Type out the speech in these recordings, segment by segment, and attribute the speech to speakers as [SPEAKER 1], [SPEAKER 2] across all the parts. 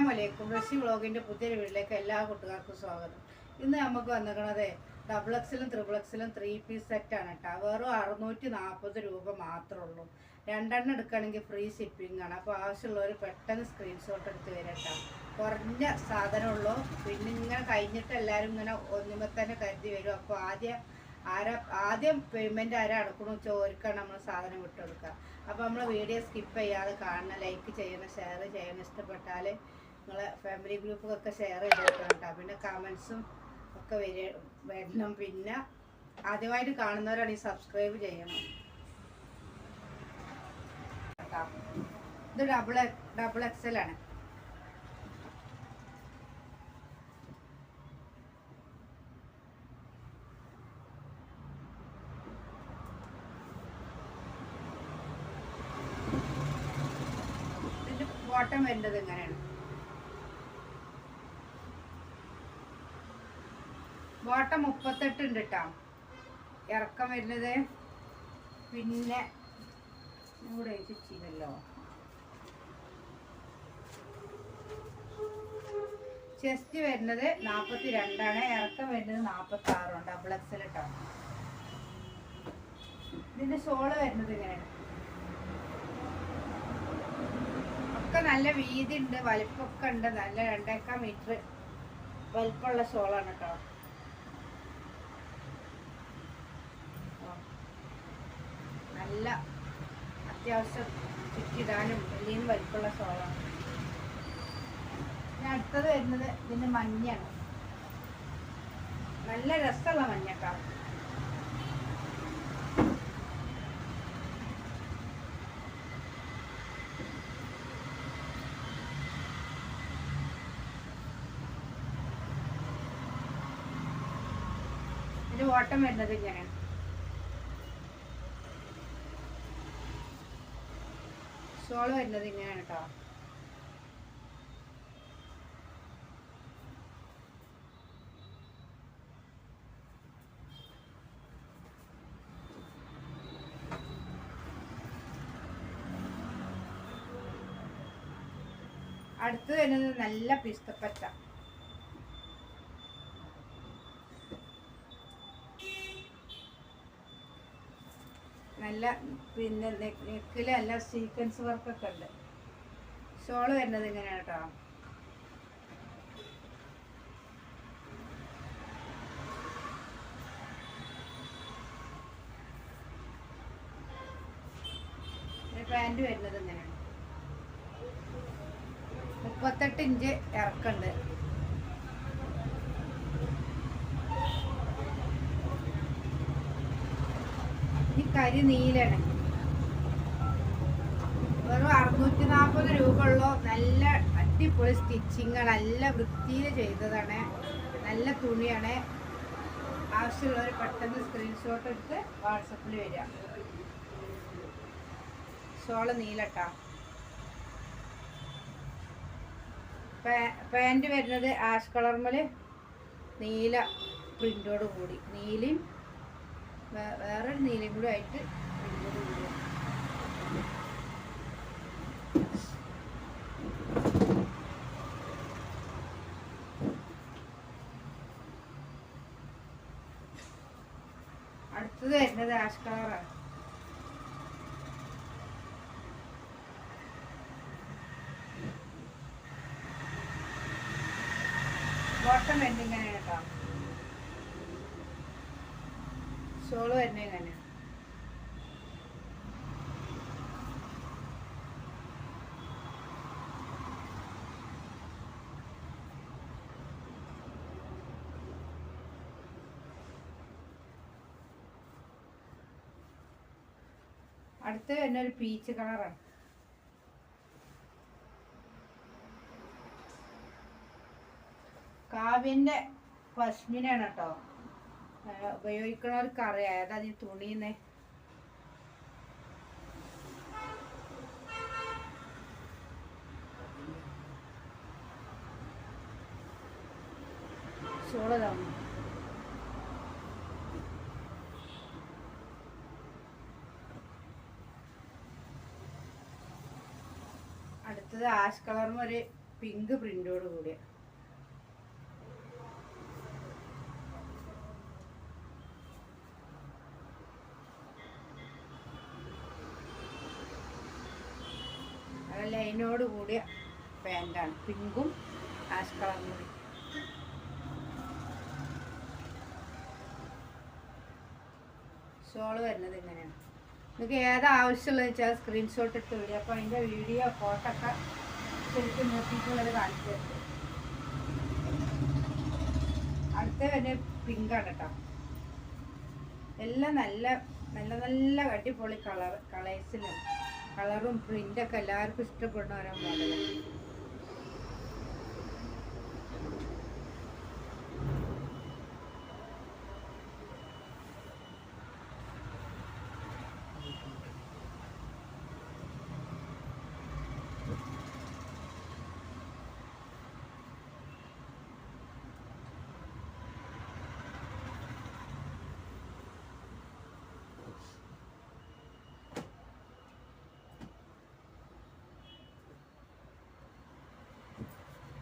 [SPEAKER 1] അസ്സലാമലൈക്കും റഷി വ്ളോഗിന്റെ പുതിയൊരു വീട്ടിലേക്ക് എല്ലാ കൂട്ടുകാർക്കും സ്വാഗതം. ഇന്ന് നമുക്ക് എക്സിലും ത്രിബിൾ എക്സിലും ത്രീ പീസ് സെറ്റാണ് കേട്ടോ വെറും അറുന്നൂറ്റി നാൽപ്പത് രൂപ മാത്രമേ ഉള്ളൂ. രണ്ടെണ്ണം എടുക്കുകയാണെങ്കിൽ ഫ്രീ ഷിപ്പിംഗ് ആണ്. അപ്പോൾ ആവശ്യമുള്ളവർ പെട്ടെന്ന് സ്ക്രീൻഷോട്ട് എടുത്ത് വരാം കേട്ടോ കുറഞ്ഞ സാധനമുള്ളൂ. പിന്നെ ഇങ്ങനെ കഴിഞ്ഞിട്ട് എല്ലാവരും ഇങ്ങനെ ഒന്നുമ്പോൾ തന്നെ കരുതി വരും. അപ്പോൾ ആദ്യം ആരാ ആദ്യം പേയ്മെന്റ് ആരാ അടക്കണമെന്ന് വെച്ചാൽ ഓർക്കാണ് നമ്മൾ സാധനം വിട്ടുകൊടുക്കുക അപ്പോൾ നമ്മൾ വീഡിയോ സ്കിപ്പ് ചെയ്യാതെ കാണണം ലൈക്ക് ചെയ്യണം ഷെയർ ചെയ്യണം ഇഷ്ടപ്പെട്ടാൽ നിങ്ങളെ ഫാമിലി ഗ്രൂപ്പൊക്കെ ഷെയർ ചെയ്ത് കേട്ടോ പിന്നെ കമൻസും ഒക്കെ വര വരണം. പിന്നെ ആദ്യമായിട്ട് കാണുന്നവരാണെങ്കിൽ സബ്സ്ക്രൈബ് ചെയ്യണം. ഇത് ഡബിൾ ഡബിൾ എക്സൽ ആണ്. ബോട്ടം വരുന്നത് ഇങ്ങനെയാണ് ബോട്ടം മുപ്പത്തെട്ട് ഉണ്ട് കേട്ടോ ഇറക്കം വരുന്നത് പിന്നെ ഇവിടെ ചെയ്യുന്നല്ലോ ചെസ്റ്റ് വരുന്നത് നാൽപ്പത്തി രണ്ടാണ് ഇറക്കം വരുന്നത് നാൽപ്പത്തി ആറും ഡബിൾ എക്സൽ കേട്ടോ ഇതിന്റെ ഷോൾ വരുന്നത് ഇങ്ങനെയാണ്. ഒക്കെ നല്ല വീതി ഉണ്ട് വലിപ്പമൊക്കെ ഉണ്ട് നല്ല രണ്ടേക്കാൾ മീറ്റർ വലിപ്പമുള്ള ഷോളാണ് കേട്ടോ. നല്ല അത്യാവശ്യം ചുറ്റിടാനും വലിയ വലിപ്പുള്ള സോളാണ്. പിന്നെ അടുത്തത് വരുന്നത് ഇതിന്റെ മഞ്ഞാണ് നല്ല രസമുള്ള മഞ്ഞക്കാ. ഇതിന്റെ ഓട്ടം വരുന്നത് ഇങ്ങനെയാണ്. ഷോൾ വരുന്നത് ഇങ്ങനെയാണ് കേട്ടോ അടുത്ത് വരുന്നത് നല്ല പിസ്തപ്പച്ച. നല്ല പിന്നെ നെക്കിൽ നല്ല സീക്വൻസ് വർക്കൊക്കെ ഉണ്ട്. ഷോൾ വരുന്നത് ഇങ്ങനെയാണ് കേട്ടോ പാന്റ് വരുന്നത് ഇങ്ങനെയാണ് മുപ്പത്തെട്ട് ഇഞ്ച് ഇറക്കുണ്ട്. കരി നീലാണ് വെറും അറുന്നൂറ്റി നാൽപ്പത് രൂപ ഉള്ള നല്ല അടിപൊളി സ്റ്റിച്ചിങ് നല്ല വൃത്തിയിൽ ചെയ്തതാണ്. നല്ല തുണിയാണ്. ആവശ്യമുള്ളവർ പെട്ടെന്ന് സ്ക്രീൻഷോട്ട് എടുത്ത് വാട്സപ്പിൽ വരിക. ഷോൾ നീലട്ടാ. പാന്റ് വരുന്നത് ആഷ് കളർമൽ നീല പ്രിന്റോട് കൂടി. നീലയും വേ- വേറൊരു നീലയും കൂടി ആയിട്ട് അടുത്തത് വരുന്നത് ആഷ് കളറാണ് ബോട്ടം വരുന്നത് ഇങ്ങനെയാണ് കേട്ടോ ഷോൾ വരുന്നത് തന്നെ അടുത്ത് തന്നെ ഒരു പീച്ച് കളറാണ് കാവ്യന്റെ പശ്മിനാണ് കേട്ടോ. ഉപയോഗിക്കുന്നവർക്ക് അറിയാം ഏതാ ഈ തുണിന്ന്. ഷോൾ അടുത്തത് ആഷ് കളറും ഒരു പിങ്ക് പ്രിന്റോട് കൂടിയ. ലൈനോട് കൂടിയ പാന്റാണ്. പിങ്കും ആഷ് കളറും കൂടി. ഷോൾ വരുന്നത് ഇങ്ങനെയാണ്. നിങ്ങൾക്ക് ഏത് ആവശ്യമുള്ളത് വെച്ചാൽ സ്ക്രീൻഷോട്ട് ഇട്ട് വിടുക അപ്പോൾ അതിന്റെ വീഡിയോ ഫോട്ടോ ഒക്കെ ശരിക്കും നോക്കിയിട്ടുള്ളത് കാണിച്ചു തരുന്നത് അടുത്ത തന്നെ പിങ്കാണ് കേട്ടോ എല്ലാം നല്ല നല്ല നല്ല അടിപൊളി കളർ കളേഴ്സിലും കളറും പ്രിന്റൊക്കെ എല്ലാവർക്കും ഇഷ്ടപ്പെടുന്ന ഓരോ മോഡൽ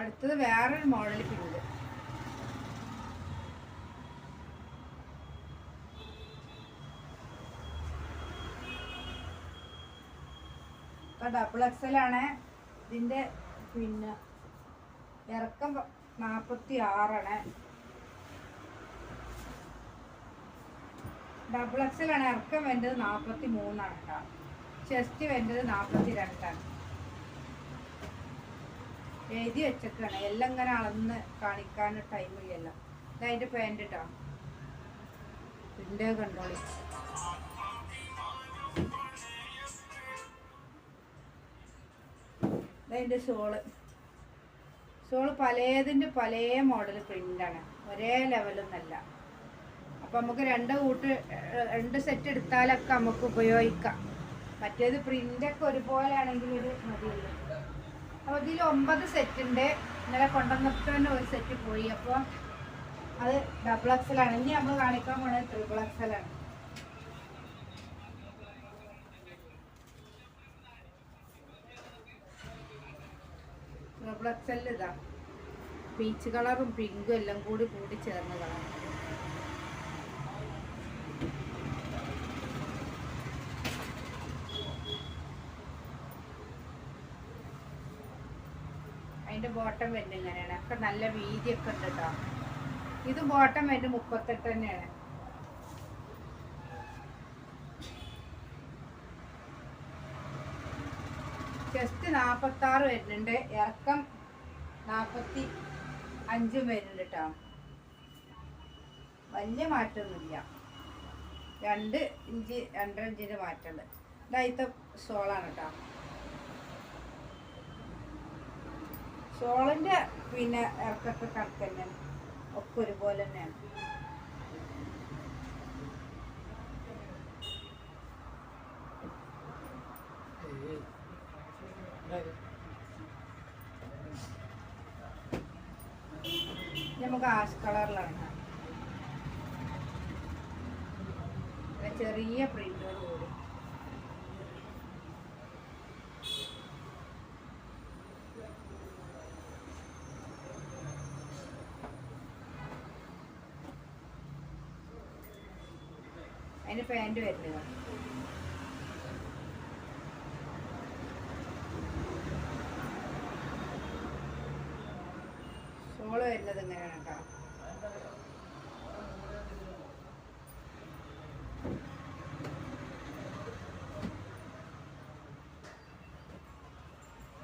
[SPEAKER 1] അടുത്തത് വേറൊരു മോഡൽ പിങ്ക് ഇപ്പൊ ഡബിൾ എക്സൽ ആണ്. ഇതിന്റെ പിന്നെ ഇറക്കം നാൽപ്പത്തി ആറാണ് ഡബിൾ എക്സൽ ആണ് ഇറക്കം വേണ്ടത് നാൽപ്പത്തി മൂന്നാണ് കേട്ടോ. ചെസ്റ്റ് വേണ്ടത് നാൽപ്പത്തി രണ്ടാണ് എഴുതി വെച്ചേക്കാണ്. എല്ലാം ഇങ്ങനെ അളന്ന് കാണിക്കാൻ ടൈമില്ലല്ലോ ഇതതിന്റെ പാന്റ് കേട്ടോ ഇതിന്റെ കണ്ടോളി. ഇതതിന്റെ ഷോൾ ഷോൾ പലതിന്റെ പല മോഡൽ പ്രിന്റാണ് ഒരേ ലെവലൊന്നല്ല അപ്പം നമുക്ക് രണ്ട് കൂട്ട് രണ്ട് സെറ്റ് എടുത്താലൊക്കെ നമുക്ക് ഉപയോഗിക്കാം. മറ്റേത് പ്രിന്റൊക്കെ ഒരുപോലെ ആണെങ്കിൽ ഒരു മതിയുള്ളൂ അപ്പോൾ ഇതിൽ ഒമ്പത് സെറ്റ് ഉണ്ട് ഇന്നലെ കൊണ്ടുവന്നപ്പോൾ തന്നെ ഒരു സെറ്റ് പോയി. അപ്പോൾ അത് ഡബിൾ എക്സലാണ് ഇനി നമ്മൾ കാണിക്കാൻ പോണത് ട്രിപ്പിൾ എക്സലാണ് ട്രിപ്പിൾ എക്സലിൽ ഇതാ. പീച്ച് കളറും പിങ്കും എല്ലാം കൂടി കൂടി ചേർന്ന കളർ അതിന്റെ ബോട്ടം വരുന്നത് ഇങ്ങനെയാണ്. ഒക്കെ നല്ല വീതിയൊക്കെ ഉണ്ട് കേട്ടോ ഇത് ബോട്ടം വരുന്നത് മുപ്പത്തെട്ട് തന്നെയാണ്. ചെസ്റ്റ് നാൽപ്പത്തി ആറ് വരുന്നുണ്ട്. ഇറക്കം നാൽപ്പത്തി അഞ്ചും വരുന്നുണ്ട് കേട്ടോ വലിയ മാറ്റമൊന്നുമില്ല. രണ്ട് ഇഞ്ച് രണ്ടര ഇഞ്ചിന്റെ മാറ്റമുണ്ട്. ഇതായിത്തെ സോളാണ് കേട്ടോ ഷോളിന്റെ പിന്നെ ഇറക്കൊക്കെ കണക്ക് തന്നെയാണ് ഒക്കെ ഒരുപോലെ തന്നെയാണ്. നമുക്ക് ആഷ് കളറിലാണ് ചെറിയ പ്രിന്റോട് കൂടി അതിന് പാന്റ് വരുന്നത്. സോൾ വരുന്നത് ഇങ്ങനെയാണ് കേട്ടോ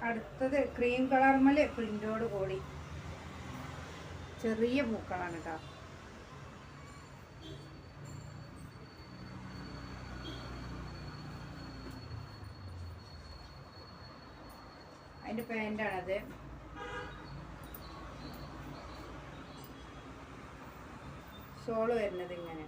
[SPEAKER 1] അടുത്തത് ക്രീം കളർമൽ പ്രിന്റോട് കൂടി. ചെറിയ പൂക്കളാണ് കേട്ടോ അതിന്റെ പാന്റാണത് സോൾ വരുന്നത് ഇങ്ങനെ.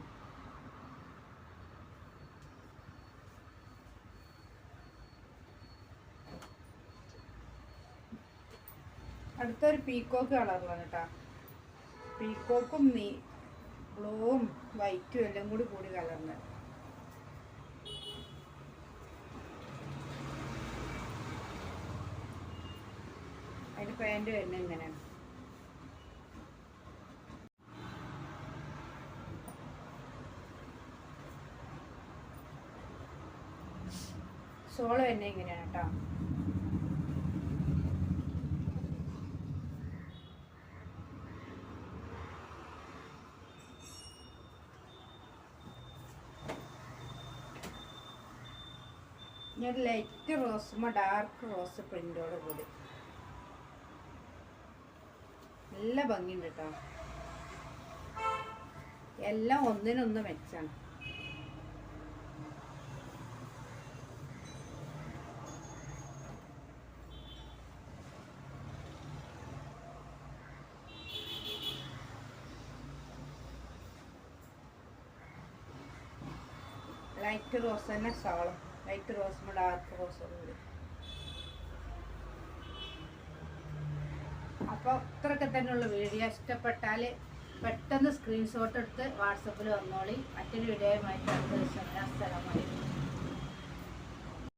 [SPEAKER 1] അടുത്തൊരു പീക്കോക്ക് കളറാണ് കേട്ടോ പീക്കോക്കും നീ ബ്ലൂവും വൈറ്റും എല്ലാം കൂടി കൂടി കലർന്ന് അതിന് പാന്റ് വരുന്നത് ഇങ്ങനെയാണ് സോൾ വരുന്നത് ഇങ്ങനെയാണ് കേട്ടോ ഞാൻ ലൈറ്റ് റോസും ഡാർക്ക് റോസ് പ്രിന്റോട് കൂടി. നല്ല ഭംഗിയുണ്ട് കേട്ടോ. എല്ലാം ഒന്നിനൊന്ന് മെച്ചാണ് ലൈറ്റ് റോസ് തന്നെ സോളം ലൈറ്റ് റോസും ഡാർക്ക് റോസും കൂടി അപ്പോൾ ഇത്രയൊക്കെ തന്നെയുള്ള വീഡിയോ. ഇഷ്ടപ്പെട്ടാൽ പെട്ടെന്ന് സ്ക്രീൻഷോട്ട് എടുത്ത് വാട്സപ്പിൽ വന്നോളി. മറ്റൊരു വീഡിയോയുമായിട്ട് അടുത്ത ദിവസം